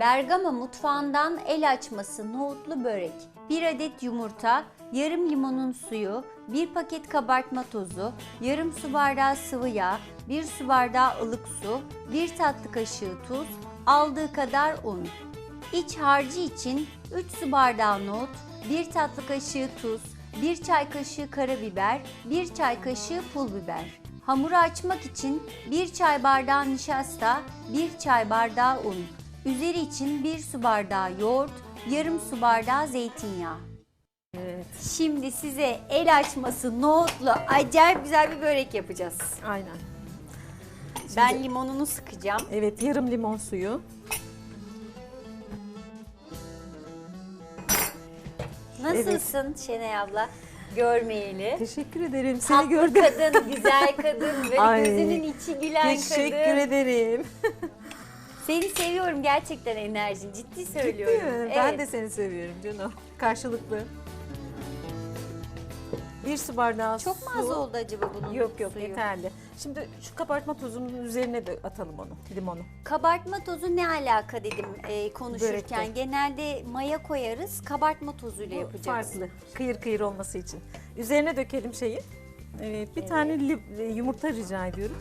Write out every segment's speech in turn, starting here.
Bergama mutfağından el açması nohutlu börek. 1 adet yumurta, yarım limonun suyu, 1 paket kabartma tozu, yarım su bardağı sıvı yağ, 1 su bardağı ılık su, 1 tatlı kaşığı tuz, aldığı kadar un. İç harcı için 3 su bardağı nohut, 1 tatlı kaşığı tuz, 1 çay kaşığı karabiber, 1 çay kaşığı pul biber. Hamuru açmak için 1 çay bardağı nişasta, 1 çay bardağı un. Üzeri için 1 su bardağı yoğurt, yarım su bardağı zeytinyağı. Evet. Şimdi size el açması nohutlu acayip güzel bir börek yapacağız. Aynen. Ben limonunu sıkacağım. Evet yarım limon suyu. Nasılsın Şenay abla? Görmeyeli. Teşekkür ederim. Seni Tatlı gördüm. kadın, güzel kadın, Ay, gözünün içi gülen Teşekkür kadın. ederim. Seni seviyorum gerçekten enerjin. Ciddi söylüyorum. mi? Ben de seni seviyorum canım. Karşılıklı. Bir su bardağı Çok mu az su. oldu acaba bunun Yok yok suyu? yeterli. Şimdi şu kabartma tozunun üzerine de atalım onu, limonu. Kabartma tozu ne alaka dedim e, konuşurken. Börekte. Genelde maya koyarız, kabartma tozuyla yapacağız. Farklı, kıyır kıyır olması için. Üzerine dökelim şeyi. Evet, bir tane li- yumurta rica ediyorum.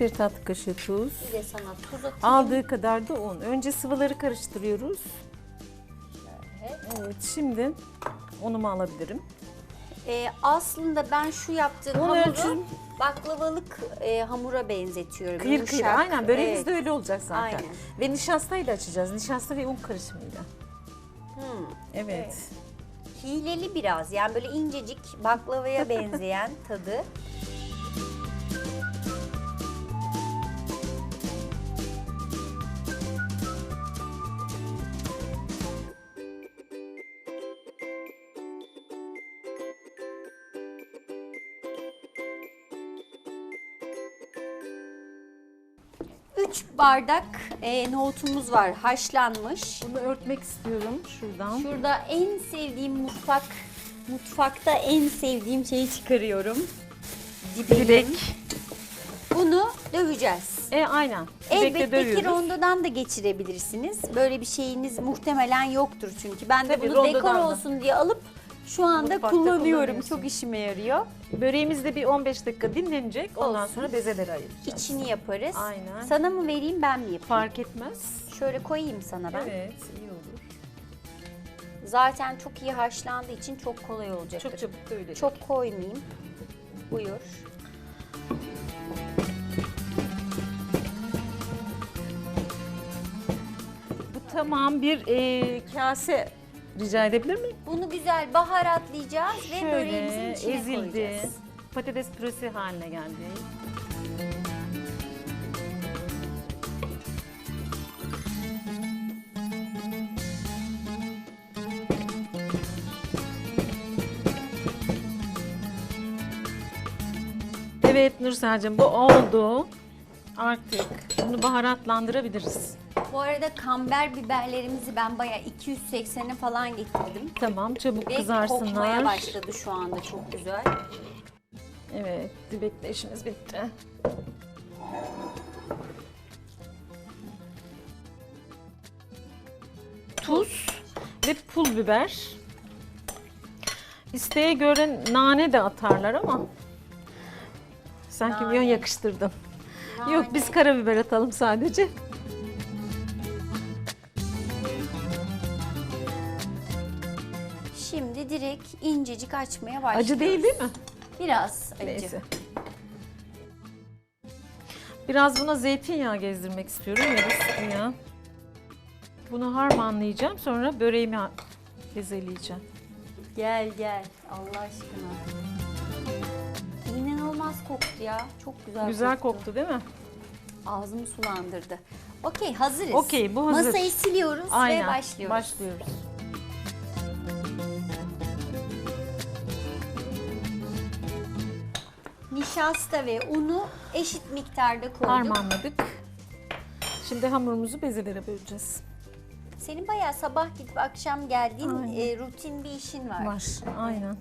Bir tatlı kaşığı tuz. Bir de sana tuz atayım. Aldığı kadar da un. Önce sıvıları karıştırıyoruz. Evet, şimdi unumu alabilirim. E, aslında ben şu yaptığım Un hamuru ölçüm. baklavalık e, hamura benzetiyorum. Kıyır kıyır. Yumuşak. Aynen böreğimiz Evet. de öyle olacak zaten. Aynen. Ve nişastayla açacağız. Nişasta ve un karışımıyla. Hmm. Evet. Hileli biraz yani böyle incecik baklavaya benzeyen tadı. Üç bardak e, nohutumuz var haşlanmış. Bunu örtmek istiyorum şuradan. Şurada en sevdiğim mutfak, mutfakta en sevdiğim şeyi çıkarıyorum. Dibelim. Dibek. Bunu döveceğiz. E aynen. Elbette ki dövüyoruz. rondodan da geçirebilirsiniz. Böyle bir şeyiniz muhtemelen yoktur çünkü. Ben de Tabii, bunu dekor rondodan da. olsun diye alıp şu anda Mutfakta kullanıyorum. kullanıyorsun. Çok işime yarıyor. Böreğimiz de bir 15 dakika dinlenecek. Ondan Olsun. sonra bezeleri ayıracağız. İçini yaparız. Aynen. Sana mı vereyim ben mi yapayım? Fark etmez. Şöyle koyayım sana ben. Evet, iyi olur. Zaten çok iyi haşlandığı için çok kolay olacaktır. Çok çabuk da öyle. Çok koymayayım. Buyur. Bu tamam bir e, kase rica edebilir miyim? Bunu güzel baharatlayacağız ve böreğimizin içine ezildi. koyacağız. Patates püresi haline geldi. Evet Nursel'cim bu oldu. Artık bunu baharatlandırabiliriz. Bu arada kamber biberlerimizi ben bayağı 280'e falan getirdim. Tamam çabuk Ve kokmaya kızarsınlar. başladı şu anda çok güzel. Evet dibekle işimiz bitti. Tuz ve pul biber. İsteğe göre nane de atarlar ama sen Nane. kimyon yakıştırdın. Yok biz Nane. karabiber atalım sadece. İncecik açmaya başlıyoruz. Acı değil değil mi? Biraz acı. Neyse. Biraz buna zeytinyağı gezdirmek istiyorum ya da sıvı. Bunu harmanlayacağım sonra böreğimi bezeleyeceğim. Gel gel Allah aşkına. İnanılmaz koktu ya. Çok güzel, Güzel koktu değil mi? Ağzımı sulandırdı. Okey hazırız. Okey, bu hazır. Masayı siliyoruz Aynen. ve başlıyoruz. Başlıyoruz. Nişasta ve unu eşit miktarda koyduk. Harmanladık. Şimdi hamurumuzu bezelere böleceğiz. Senin bayağı sabah gidip akşam geldiğin Aynen. e, rutin bir işin var. Var. Aynen.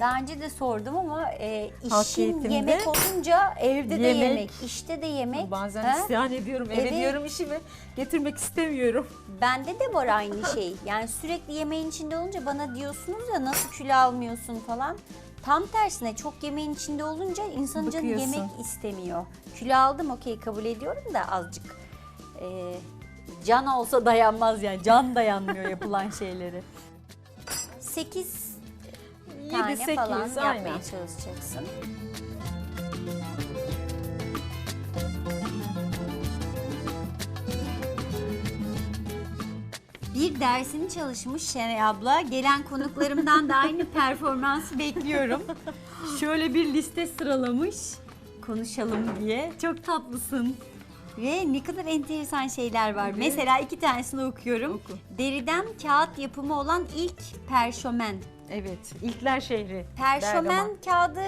Daha önce de sordum ama e, Halk işin eğitimde yemek olunca evde de yemek. yemek, işte de yemek. Bazen ha? isyan ediyorum, eve Evet. diyorum işimi getirmek istemiyorum. Bende de var aynı şey. Yani sürekli yemeğin içinde olunca bana diyorsunuz ya nasıl kilo almıyorsun falan. Tam tersine çok yemeğin içinde olunca insanın canı Bıkıyorsun. yemek istemiyor. Kilo aldım okey kabul ediyorum da azıcık. Ee, can olsa dayanmaz yani. Can dayanmıyor yapılan şeyleri. 8 tane 7 8 falan aynen. yapmaya çalışacaksın. Bir dersini çalışmış Şenay abla. Gelen konuklarımdan da aynı performansı bekliyorum. Şöyle bir liste sıralamış. Konuşalım diye. Çok tatlısın. Ve ne kadar enteresan şeyler var. Mesela iki tanesini okuyorum. Oku. Deriden kağıt yapımı olan ilk perşomen. Evet, ilkler şehri. Perşomen Bergama. kağıdı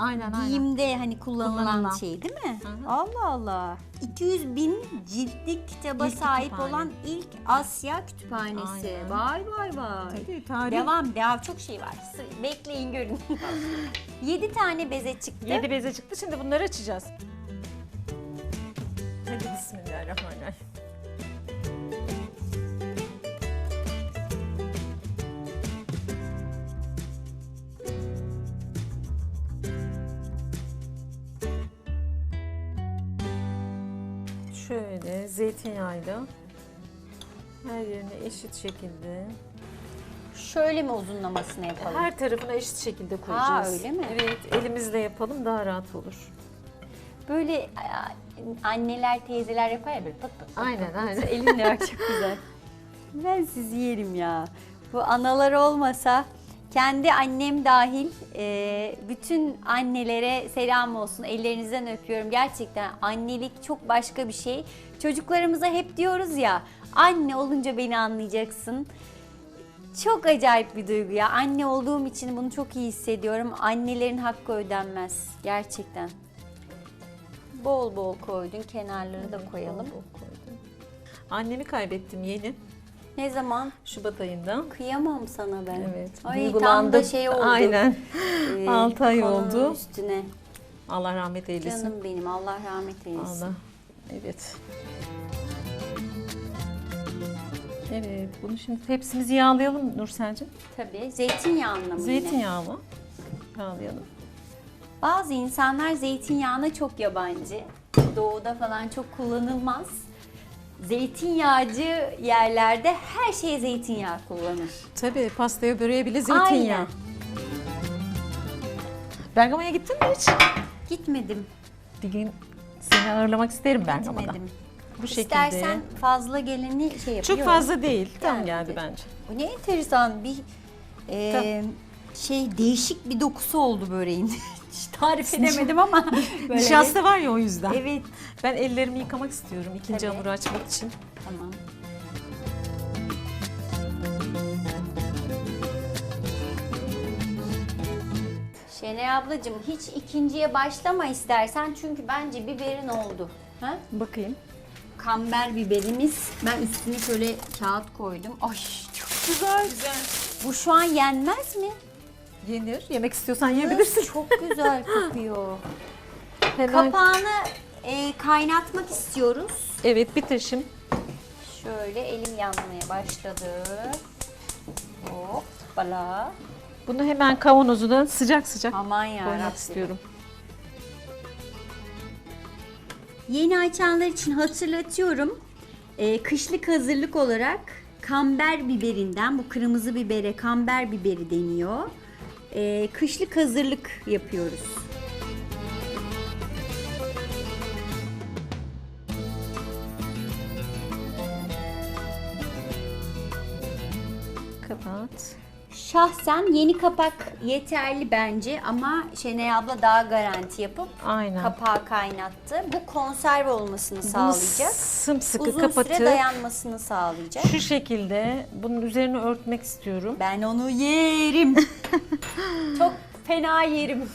Aynen aynen. giyimde hani kullanılan, Kullanılan. şey değil mi? Hı. Allah Allah. 200 bin ciltlik kitaba İlk sahip kütüphane. olan ilk Asya kütüphanesi. Aynen. Vay vay vay. Tabii tarih. Devam, devam çok şey var. Sı- Bekleyin görün. 7 tane beze çıktı. 7 beze çıktı. Şimdi bunları açacağız. Hadi bismillahirrahmanirrahim. Şöyle zeytinyağıyla her yerine eşit şekilde Şöyle mi uzunlamasını yapalım? her tarafına eşit şekilde koyacağız. öyle mi? Evet, elimizle yapalım daha rahat olur. Böyle anneler, teyzeler yapar ya böyle pıt pıt. pıt Aynen, aynen. Elinle bak çok güzel. Ben sizi yerim ya. Bu analar olmasa kendi annem dahil e, bütün annelere selam olsun. Ellerinizden öpüyorum. Gerçekten annelik çok başka bir şey. Çocuklarımıza hep diyoruz ya anne olunca beni anlayacaksın. Çok acayip bir duygu ya. Anne olduğum için bunu çok iyi hissediyorum. Annelerin hakkı ödenmez. Gerçekten. Bol bol koydun. Kenarları da koyalım. Bol bol koydum. Annemi kaybettim yeni. Ne zaman? Şubat ayında. Kıyamam sana ben. Evet. Ay tam da şey oldu. Aynen. Ee, Altı ay konunun oldu. Üstüne. Allah rahmet eylesin. Canım benim Allah rahmet eylesin. Allah. Evet. Evet, bunu şimdi tepsimizi yağlayalım Nursel'cim. Tabii. Zeytinyağında mı? Zeytinyağlı yağlayalım. Bazı insanlar zeytinyağına çok yabancı. Doğuda falan çok kullanılmaz. Zeytinyağcı yerlerde her şeye zeytinyağı kullanır. Tabii pastaya böreğe bile zeytinyağı. Aynen. Bergama'ya gittin mi hiç? Gitmedim. Bir gün seni ağırlamak isterim Bergama'da. Gitmedim. Bu şekilde. İstersen fazla geleni şey yapıyor. Çok fazla değil. Tam geldi bence. Bu ne enteresan bir e, şey değişik bir dokusu oldu böreğin. Hiç tarif edemedim ama böyle Nişasta var ya o yüzden. Evet. Ben ellerimi yıkamak istiyorum ikinci Tabii. hamuru açmak için. Tamam. Şenay ablacığım hiç ikinciye başlama istersen çünkü bence biberin oldu. Ha? Bakayım. Kamber biberimiz. Ben üstüne şöyle kağıt koydum. Ay çok güzel. Bu şu an yenmez mi? Yenir. Yemek istiyorsan yiyebilirsin. Çok güzel kokuyor. Hemen. Kapağını e, kaynatmak istiyoruz. Evet bitirişim. Şöyle elim yanmaya başladı. Hoppala. Bunu hemen kavanozuna sıcak sıcak Aman koymak istiyorum. Yeni açanlar için hatırlatıyorum. Ee, kışlık hazırlık olarak kamber biberinden, bu kırmızı bibere kamber biberi deniyor. Ee, kışlık hazırlık yapıyoruz. Kapat. Şahsen yeni kapak yeterli bence ama Şenay abla daha garanti yapıp Aynen. kapağı kaynattı. Bu konserve olmasını sağlayacak. sımsıkı Uzun kapatıp süre dayanmasını sağlayacak. şu şekilde bunun üzerine örtmek istiyorum. Ben onu yerim. Çok fena yerim.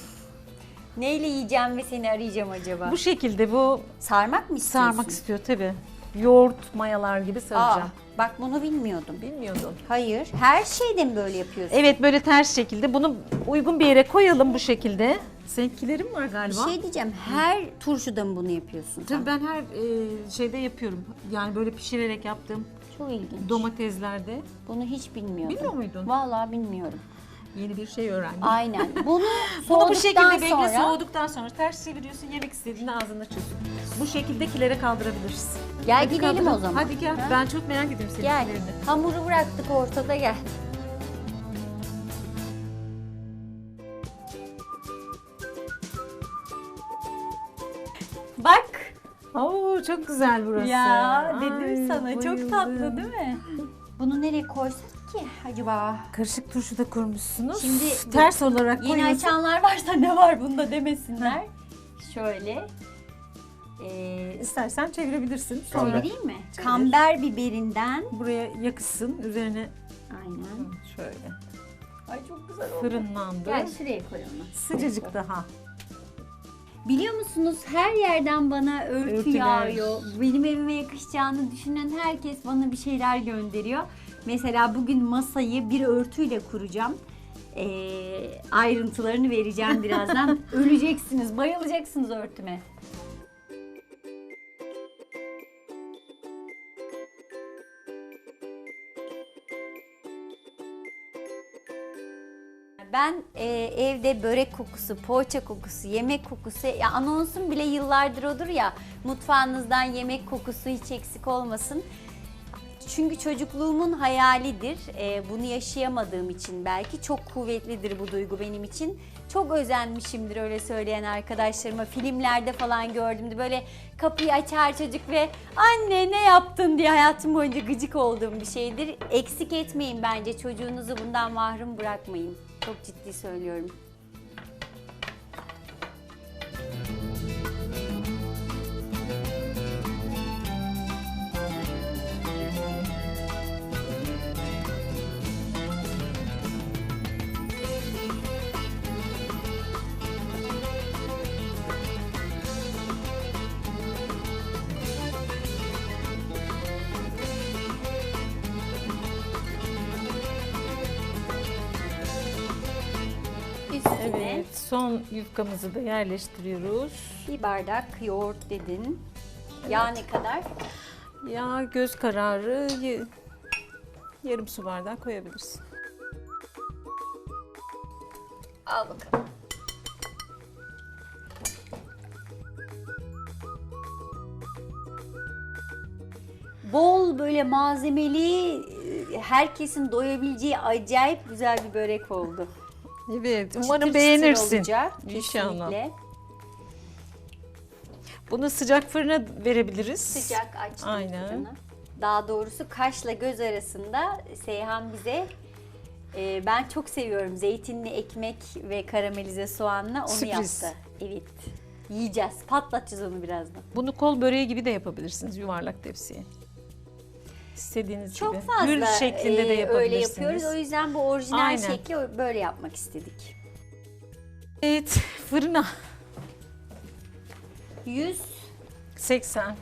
Neyle yiyeceğim ve seni arayacağım acaba? Bu şekilde bu Sarmak mı istiyorsun? sarmak istiyor tabi. Yoğurt mayalar gibi Aa, saracağım. bak bunu bilmiyordum. Bilmiyordun. Hayır. Her şeyde mi böyle yapıyorsun? Evet böyle ters şekilde bunu uygun bir yere koyalım bu şekilde. Seninkilerim var Bir galiba. şey diyeceğim. Her turşuda mı bunu yapıyorsun? sen? Tabii ben her e, şeyde yapıyorum. Yani böyle pişirerek yaptığım Çok ilginç. domateslerde. Bunu hiç bilmiyordum. Bilmiyor muydun? Vallahi bilmiyorum. Yeni bir şey öğrendim. Aynen. Bunu Bunu bu şekilde soğuduktan bekle sonra soğuduktan sonra ters çeviriyorsun yemek istediğinde ağzına açıyorsun. Bu şekildekilere kaldırabiliriz. Gel Hadi gidelim kaldıralım. o zaman. Hadi gel. Ha? Ben çok merak ediyorum Gel. seninkilerini. Hamuru bıraktık ortada gel. Bak. Oo çok güzel burası. Ya dedim Ay, sana çok bayıldım. tatlı değil mi? Bunu nereye koysak ki acaba? Karışık turşu da kurmuşsunuz. Şimdi ters olarak Yeni koyuyorsun. açanlar varsa ne var bunda demesinler. Şöyle. Ee, İstersen çevirebilirsin. Sonra söyleyeyim mi? Kamber biberinden. buraya yakışsın. Üzerine Aynen. şöyle Ay çok güzel oldu. fırınlandı. Gel şuraya koy onu. Sıcacık daha. Biliyor musunuz her yerden bana örtü Örtüler. yağıyor. Benim evime yakışacağını düşünen herkes bana bir şeyler gönderiyor. Mesela bugün masayı bir örtüyle kuracağım. Ee, ayrıntılarını vereceğim birazdan. Öleceksiniz, bayılacaksınız örtüme. Ben e, evde börek kokusu, poğaça kokusu, yemek kokusu, ya anonsun bile yıllardır odur ya mutfağınızdan yemek kokusu hiç eksik olmasın. Çünkü çocukluğumun hayalidir. E, bunu yaşayamadığım için belki çok kuvvetlidir bu duygu benim için. Çok özenmişimdir öyle söyleyen arkadaşlarıma. Filmlerde falan gördüğümde böyle kapıyı açar çocuk ve anne ne yaptın diye hayatım boyunca gıcık olduğum bir şeydir. Eksik etmeyin bence çocuğunuzu bundan mahrum bırakmayın. Çok ciddi söylüyorum. Son yufkamızı da yerleştiriyoruz. bir bardak yoğurt dedin. Yağ ne kadar? Ya göz kararı y- yarım su bardağı koyabilirsin. Al bakalım. Bol böyle malzemeli, e, herkesin doyabileceği acayip güzel bir börek oldu. Evet, umarım çıtır beğenirsin. olacak, İnşallah. kesinlikle. Bunu sıcak fırına verebiliriz. Sıcak açtım Aynen. fırını. Daha doğrusu kaşla göz arasında Seyhan bize e, ben çok seviyorum zeytinli ekmek ve karamelize soğanla onu Sürpriz. yaptı. Evet. Yiyeceğiz. Patlatacağız onu birazdan. Bunu kol böreği gibi de yapabilirsiniz yuvarlak tepsiye. İstediğiniz Çok gibi. fazla Gül şeklinde de e, yapabilirsiniz. öyle yapıyoruz. O yüzden bu orijinal Aynen. şekli böyle yapmak istedik. Evet, fırına 100 80.